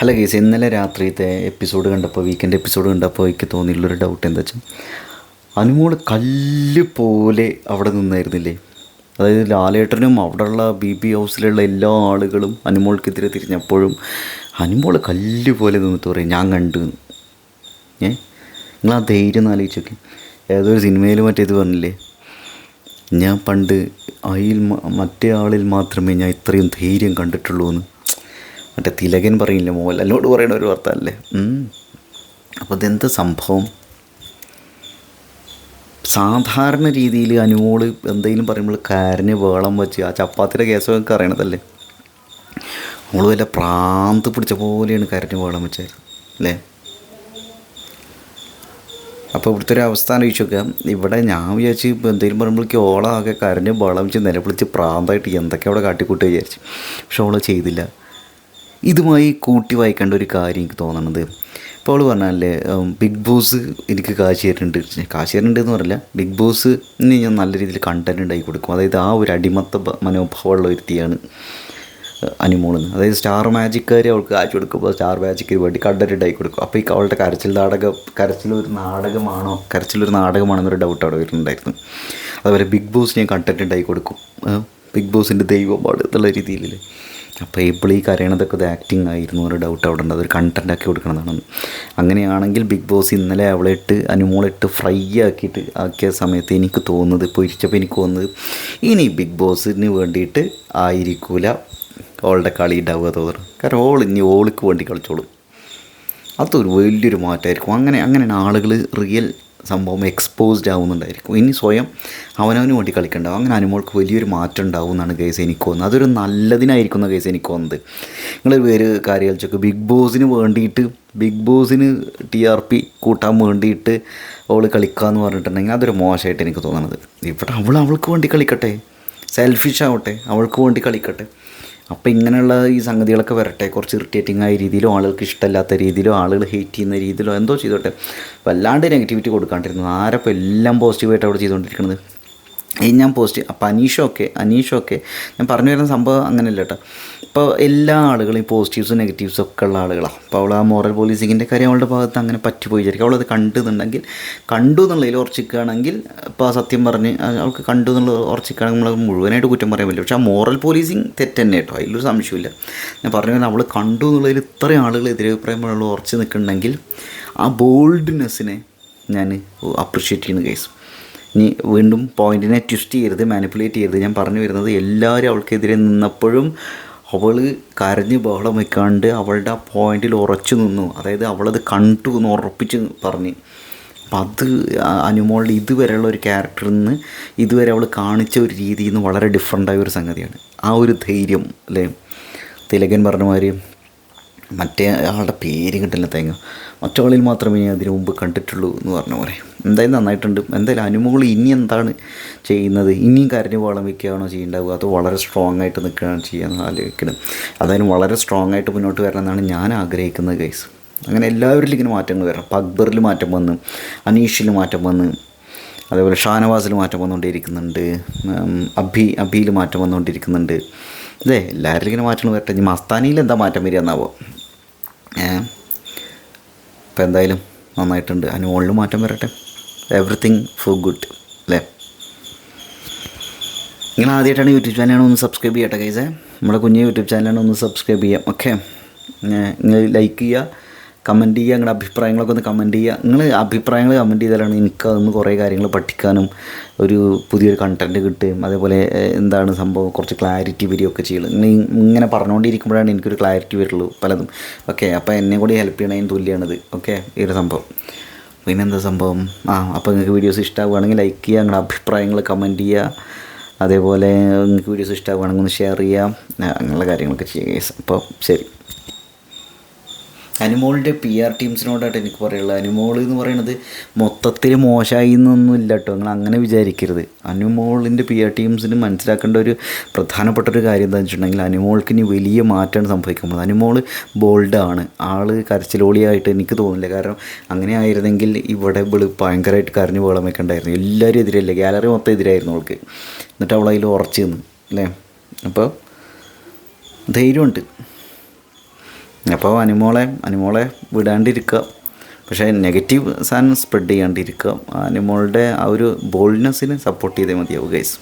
അല്ല കേസ് ഇന്നലെ രാത്രിത്തെ എപ്പിസോഡ് കണ്ടപ്പോൾ വീക്കെൻഡ് എപ്പിസോഡ് കണ്ടപ്പോൾ എനിക്ക് തോന്നിയുള്ളൊരു ഡൗട്ട് എന്താ വെച്ചാൽ അനുമോൾ കല്ല് പോലെ അവിടെ നിന്നായിരുന്നില്ലേ? അതായത് ലാലേട്ടനും അവിടെയുള്ള ബി ബി ഹൗസിലുള്ള എല്ലാ ആളുകളും അനുമോൾക്കെതിരെ തിരിഞ്ഞപ്പോഴും അനുമോൾ കല്ല് പോലെ നിന്നിട്ട് പറയും ഞാൻ കണ്ടു. ഏ? നിങ്ങൾ ആ ധൈര്യം ഒന്ന് ആലോചിച്ച് നോക്കി. ഏതൊരു സിനിമയിൽ മറ്റേത് പറഞ്ഞില്ലേ? ഞാൻ പണ്ട് അതിൽ മ- മറ്റേ ആളിൽ മാത്രമേ ഞാൻ ഇത്രയും ധൈര്യം കണ്ടിട്ടുള്ളൂ എന്ന്. മറ്റേ തിലകൻ പറയില്ല മോഹൻലാലിനോട് പറയണ ഒരു വാർത്തയല്ലേ? അപ്പോൾ അതെന്ത് സംഭവം? സാധാരണ രീതിയിൽ അനുമോൾ എന്തെങ്കിലും പറയുമ്പോൾ കരഞ്ഞ് വേളം വെച്ച് ആ ചപ്പാത്തിയുടെ കേസൊക്കെ അറിയണതല്ലേ? നമ്മൾ വല്ല പ്രാന്ത് പിടിച്ച പോലെയാണ് കരഞ്ഞ് വേളം വെച്ചത് അല്ലേ? അപ്പോൾ ഇവിടുത്തെ ഒരു അവസ്ഥ ആലോചിച്ച് നോക്കുക. ഇവിടെ ഞാൻ വിചാരിച്ച് ഇപ്പോൾ എന്തെങ്കിലും പറയുമ്പോഴേക്ക് ഓളാകെ കരഞ്ഞ് ബളം വെച്ച് നിലവിളിച്ച് പ്രാന്തമായിട്ട് എന്തൊക്കെ അവിടെ കാട്ടിക്കൂട്ടി വിചാരിച്ചു. പക്ഷെ ഓൾ ചെയ്തില്ല. ഇതുമായി കൂട്ടി വായിക്കേണ്ട ഒരു കാര്യം എനിക്ക് തോന്നണത്. ഇപ്പോൾ അവൾ പറഞ്ഞാലേ ബിഗ് ബോസ് എനിക്ക് കാശ് തരുന്നുണ്ട് കാശ് തരുന്നുണ്ട് എന്ന് പറയില്ല ബിഗ് ബോസിന് ഞാൻ നല്ല രീതിയിൽ കണ്ടന്റ് ഉണ്ടാക്കി കൊടുക്കും. അതായത് ആ ഒരു അടിമത്ത മനോഭാവമുള്ള വ്യക്തിയാണ് അനുമോളെന്ന് അതായത് സ്റ്റാർ മാജിക്കാർ അവൾക്ക് കാശ് കൊടുക്കുമ്പോൾ സ്റ്റാർ മാജിക്കിന് വേണ്ടി കണ്ടന്റ് ഉണ്ടാക്കി കൊടുക്കും. അപ്പോൾ ഈ അവളുടെ കരച്ചിൽ നാടകം കരച്ചിലൊരു നാടകമാണോ കരച്ചിലൊരു നാടകമാണോ എന്നൊരു ഡൗട്ട് അവിടെ വരുന്നുണ്ടായിരുന്നു. അതുപോലെ ബിഗ് ബോസ് ഞാൻ കണ്ടന്റ് ഉണ്ടാക്കി കൊടുക്കും. ബിഗ് ബോസിന്റെ ദൈവമാണ് എന്നുള്ള രീതിയിൽ അപ്പോൾ ഇപ്പോൾ ഈ കരയണതൊക്കെ അത് ആക്ടിങ് ആയിരുന്നു ഒരു ഡൗട്ട് അവിടെ ഉണ്ട് അതൊരു കണ്ടന്റ് ആക്കി കൊടുക്കണതാണെന്ന് അങ്ങനെയാണെങ്കിൽ ബിഗ് ബോസ് ഇന്നലെ അവളെ ഇട്ട് അനുമോളിട്ട് ഫ്രൈ ആക്കിയിട്ട് ആക്കിയ സമയത്ത് എനിക്ക് തോന്നുന്നത് ഇപ്പോൾ ഇരിച്ചപ്പോൾ എനിക്ക് തോന്നുന്നത് ഇനി ബിഗ് ബോസിന് വേണ്ടിയിട്ട് ആയിരിക്കൂല ഓളുടെ കളി ഉണ്ടാവുക തോന്നുന്നു. കാരണം ഓൾ ഇനി ഓൾക്ക് വേണ്ടി കളിച്ചോളും. അതൊരു വലിയൊരു മാറ്റമായിരിക്കും. അങ്ങനെ അങ്ങനെയാണ് ആളുകൾ റിയൽ സംഭവം എക്സ്പോസ്ഡ് ആവുന്നുണ്ടായിരിക്കും. ഇനി സ്വയം അവനവന് വേണ്ടി കളിക്കണ്ടാവും. അങ്ങനെ അനുമോൾക്ക് വലിയൊരു മാറ്റം ഉണ്ടാവും എന്നാണ് കേസ് എനിക്ക് തോന്നുന്നത്. അതൊരു നല്ലതിനായിരിക്കുന്ന കേസ് എനിക്ക് തോന്നുന്നത്. നിങ്ങളൊരു പേര് കാര്യം കളിച്ചൊക്കെ ബിഗ് ബോസിന് വേണ്ടിയിട്ട് ബിഗ് ബോസിന് ടി ആർ പി കൂട്ടാൻ വേണ്ടിയിട്ട് അവൾ കളിക്കാമെന്ന് പറഞ്ഞിട്ടുണ്ടെങ്കിൽ അതൊരു മോശമായിട്ട് എനിക്ക് തോന്നുന്നത്. ഇവിടെ അവൾ അവൾക്ക് വേണ്ടി കളിക്കട്ടെ. സെൽഫിഷ് ആവട്ടെ. അവൾക്ക് വേണ്ടി കളിക്കട്ടെ. അപ്പോൾ ഇങ്ങനെയുള്ള ഈ സംഗതികളൊക്കെ വരട്ടെ. കുറച്ച് ഇറിറ്റേറ്റിംഗ് ആയ രീതിയിലോ ആളുകൾക്ക് ഇഷ്ടമല്ലാത്ത രീതിയിലോ ആളുകൾ ഹേറ്റ് ചെയ്യുന്ന രീതിയിലോ എന്തോ ചെയ്തോട്ടെ. വല്ലാണ്ട് നെഗറ്റിവിറ്റി കൊടുക്കാണ്ടിരുന്നു. ആരപ്പോൾ എല്ലാം പോസിറ്റീവായിട്ട് അവിടെ ചെയ്തുകൊണ്ടിരിക്കുന്നത് ഈ ഞാൻ പോസ്റ്റ് അപ്പോൾ അനീഷൊക്കെ അനീഷൊക്കെ ഞാൻ പറഞ്ഞു വരുന്ന സംഭവം അങ്ങനെയല്ല കേട്ടോ ഇപ്പോൾ എല്ലാ ആളുകളും ഈ പോസിറ്റീവ്സും നെഗറ്റീവ്സും ഒക്കെ ഉള്ള ആളുകളാണ് അപ്പോൾ അവൾ ആ മോറൽ പോലീസിങ്ങിന്റെ കാര്യം അവളുടെ ഭാഗത്ത് അങ്ങനെ പറ്റിപ്പോയി വിചാരിക്കും. അവളത് കണ്ടെന്നുണ്ടെങ്കിൽ കണ്ടു എന്നുള്ളതിൽ ഉറച്ചിക്കുകയാണെങ്കിൽ ഇപ്പോൾ ആ സത്യം പറഞ്ഞ് അവൾക്ക് കണ്ടു എന്നുള്ളത് ഉറച്ചിക്കുകയാണെങ്കിൽ നമ്മൾ മുഴുവനായിട്ട് കുറ്റം പറയാൻ പറ്റില്ല. പക്ഷേ ആ മോറൽ പോലീസിങ് തെറ്റ് തന്നെ കേട്ടോ അതിലൊരു സംശയമില്ല ഞാൻ പറഞ്ഞു കഴിഞ്ഞാൽ അവൾ കണ്ടു എന്നുള്ളതിൽ ഇത്രയും ആളുകൾ എതിരഭിപ്രായമുള്ള ഉറച്ച് നിൽക്കുന്നുണ്ടെങ്കിൽ ആ ബോൾഡ്നെസ്സിനെ ഞാൻ അപ്രിഷ്യേറ്റ് ചെയ്യുന്ന കേസ് ഇനി വീണ്ടും പോയിന്റിനെ ട്വിസ്റ്റ് ചെയ്യരുത് മാനിപ്പുലേറ്റ് ചെയ്യരുത്. ഞാൻ പറഞ്ഞു വരുന്നത് എല്ലാവരും അവൾക്കെതിരെ നിന്നപ്പോഴും അവൾ കരഞ്ഞ് ബഹളം വയ്ക്കാണ്ട് അവളുടെ ആ പോയിന്റിൽ ഉറച്ചു നിന്നു. അതായത് അവളത് കണ്ടു എന്ന് ഉറപ്പിച്ച് പറഞ്ഞ്. അപ്പം അത് അനുമോളുടെ ഇതുവരെയുള്ള ഒരു ക്യാരക്ടറിൽ നിന്ന് ഇതുവരെ അവൾ കാണിച്ച ഒരു രീതിയിൽ നിന്ന് വളരെ ഡിഫറെന്റായ ഒരു സംഗതിയാണ്. ആ ഒരു ധൈര്യം അല്ലേ? തിലകൻ പറഞ്ഞ മറ്റേ ആളുടെ പേര് കിട്ടില്ല തേങ്ങ. മറ്റവളിൽ മാത്രമേ അതിനു മുമ്പ് കണ്ടിട്ടുള്ളൂ എന്ന് പറഞ്ഞ പോലെ. എന്തായാലും നന്നായിട്ടുണ്ട്. എന്തായാലും അനുമോൾ ഇനി എന്താണ് ചെയ്യുന്നത്? ഇനിയും കരഞ്ഞു വളം വയ്ക്കുകയാണോ ചെയ്യേണ്ടാവുക? അത് വളരെ സ്ട്രോങ് ആയിട്ട് നിൽക്കുകയാണ് ചെയ്യാൻ ആലോചിക്കുന്നത്. അതായത് വളരെ സ്ട്രോങ് ആയിട്ട് മുന്നോട്ട് വരണമെന്നാണ് ഞാൻ ആഗ്രഹിക്കുന്നത് ഗൈസ് അങ്ങനെ എല്ലാവരിലും ഇങ്ങനെ മാറ്റങ്ങൾ വരണം. അപ്പോൾ അക്ബറിൽ മാറ്റം വന്ന് അനീഷിൽ മാറ്റം വന്ന് അതേപോലെ ഷാനവാസിൽ മാറ്റം വന്നുകൊണ്ടിരിക്കുന്നുണ്ട് അബി അഭി അഭിയിൽ മാറ്റം വന്നുകൊണ്ടിരിക്കുന്നുണ്ട്. അതേ എല്ലാവരിലും ഇങ്ങനെ മാറ്റങ്ങൾ വരട്ടെ. ഇനി മസ്താനിയിൽ എന്താ മാറ്റം വരിക എന്നാവോ? ഏ? അപ്പോൾ എന്തായാലും നന്നായിട്ടുണ്ട്. അനുമോളിൽ മാറ്റം വരട്ടെ. എവറിത്തിങ് ഫോർ ഗുഡ് അല്ലേ? നിങ്ങൾ ആദ്യമായിട്ടാണ് യൂട്യൂബ് ചാനലാണ് ഒന്ന് സബ്സ്ക്രൈബ് ചെയ്യട്ടെ കൈസേ നമ്മുടെ കുഞ്ഞ് യൂട്യൂബ് ചാനലാണ് ഒന്ന് സബ്സ്ക്രൈബ് ചെയ്യാം ഓക്കെ നിങ്ങൾ ലൈക്ക് ചെയ്യുക കമന്റ് ചെയ്യുക നിങ്ങളുടെ അഭിപ്രായങ്ങളൊക്കെ ഒന്ന് കമന്റ് ചെയ്യുക. നിങ്ങൾ അഭിപ്രായങ്ങൾ കമന്റ് ചെയ്താലാണ് എനിക്ക് അതൊന്ന് കുറേ കാര്യങ്ങൾ പഠിക്കാനും ഒരു പുതിയൊരു കണ്ടന്റ് കിട്ടുകയും അതേപോലെ എന്താണ് സംഭവം കുറച്ച് ക്ലാരിറ്റി വരികയൊക്കെ ചെയ്യുള്ളൂ. നിങ്ങൾ ഇങ്ങനെ പറഞ്ഞുകൊണ്ടിരിക്കുമ്പോഴാണ് എനിക്കൊരു ക്ലാരിറ്റി വരുള്ളൂ പലതും. ഓക്കെ അപ്പോൾ എന്നെ കൂടി ഹെൽപ്പ് ചെയ്യണതിന് തുല്യമാണിത് ഓക്കെ ഈ ഒരു സംഭവം. പിന്നെന്താ സംഭവം? ആ അപ്പോൾ നിങ്ങൾക്ക് വീഡിയോസ് ഇഷ്ടമാവുകയാണെങ്കിൽ ലൈക്ക് ചെയ്യുക നിങ്ങളുടെ അഭിപ്രായങ്ങൾ കമന്റ് ചെയ്യുക. അതേപോലെ നിങ്ങൾക്ക് വീഡിയോസ് ഇഷ്ടമാവുകയാണെങ്കിൽ ഒന്ന് ഷെയർ ചെയ്യുക. അങ്ങനെയുള്ള കാര്യങ്ങളൊക്കെ ചെയ്യുക അപ്പോൾ ശരി. അനുമോളിന്റെ പി ആർ ടീംസിനോടായിട്ട് എനിക്ക് പറയാനുള്ളത്. അനുമോൾ എന്ന് പറയുന്നത് മൊത്തത്തിൽ മോശമായി എന്നൊന്നും ഇല്ല കേട്ടോ നിങ്ങൾ അങ്ങനെ വിചാരിക്കരുത്. അനുമോളിന്റെ പി ആർ ടീംസിന് മനസ്സിലാക്കേണ്ട ഒരു പ്രധാനപ്പെട്ട ഒരു കാര്യം എന്താണെന്ന് വെച്ചിട്ടുണ്ടെങ്കിൽ അനുമോൾക്ക് ഇനി വലിയ മാറ്റമാണ് സംഭവിക്കുന്നത്. അനുമോൾ ബോൾഡാണ്. ആൾ കരച്ചിലോളിയായിട്ട് എനിക്ക് തോന്നില്ല കാരണം അങ്ങനെ ആയിരുന്നെങ്കിൽ ഇവിടെ ഇവൾ ഭയങ്കരമായിട്ട് കരഞ്ഞു ബഹളം വെക്കണ്ടായിരുന്നു എല്ലാവരും എതിരല്ലേ? ഗാലറി മൊത്തം എതിരായിരുന്നു അവൾക്ക്. എന്നിട്ട് അവൾ അതിൽ ഉറച്ചു നിന്ന്. അല്ലേ? അപ്പോൾ ധൈര്യമുണ്ട്. അപ്പോൾ അനിമോളെ അനിമോളെ വിടാണ്ടിരിക്കുക. പക്ഷേ നെഗറ്റീവ് സാധനം സ്പ്രെഡ് ചെയ്യാണ്ടിരിക്കുക. അനിമോളുടെ ആ ഒരു ബോൾഡ്നെസ്സിനെ സപ്പോർട്ട് ചെയ്തേ മതിയാവും ഗൈസ്